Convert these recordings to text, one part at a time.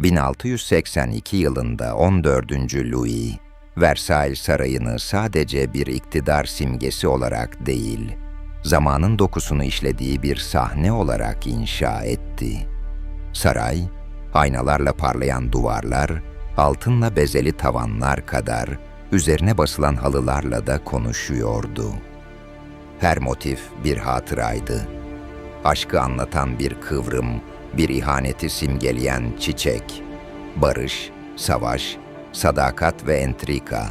1682 yılında 14. Louis, Versailles Sarayı'nı sadece bir iktidar simgesi olarak değil, zamanın dokusunu işlediği bir sahne olarak inşa etti. Saray, aynalarla parlayan duvarlar, altınla bezeli tavanlar kadar üzerine basılan halılarla da konuşuyordu. Her motif bir hatıraydı. Aşkı anlatan bir kıvrım, bir ihaneti simgeleyen çiçek, barış, savaş, sadakat ve entrika.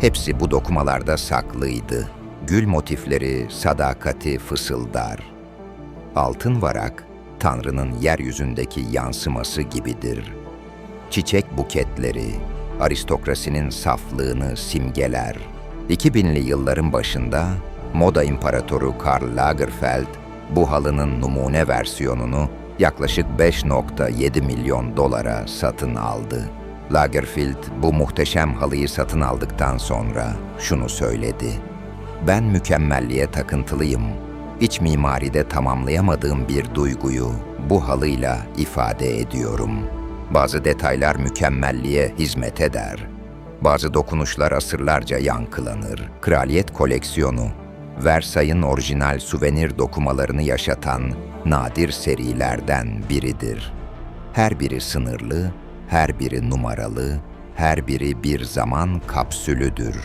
Hepsi bu dokumalarda saklıydı. Gül motifleri sadakati fısıldar. Altın varak, Tanrı'nın yeryüzündeki yansıması gibidir. Çiçek buketleri, aristokrasinin saflığını simgeler. 2000'li yılların başında moda imparatoru Karl Lagerfeld bu halının numune versiyonunu yaklaşık 5.7 milyon dolara satın aldı. Lagerfeld bu muhteşem halıyı satın aldıktan sonra şunu söyledi. Ben mükemmelliğe takıntılıyım. İç mimaride tamamlayamadığım bir duyguyu bu halıyla ifade ediyorum. Bazı detaylar mükemmelliğe hizmet eder. Bazı dokunuşlar asırlarca yankılanır. Kraliyet koleksiyonu, Versailles'in orijinal suvenir dokumalarını yaşatan nadir serilerden biridir. Her biri sınırlı, her biri numaralı, her biri bir zaman kapsülüdür.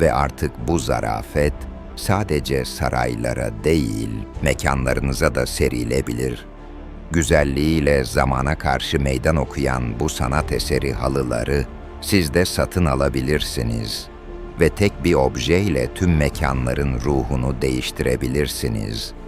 Ve artık bu zarafet sadece saraylara değil, mekanlarınıza da serilebilir. Güzelliğiyle zamana karşı meydan okuyan bu sanat eseri halıları siz de satın alabilirsiniz ve tek bir objeyle tüm mekanların ruhunu değiştirebilirsiniz.''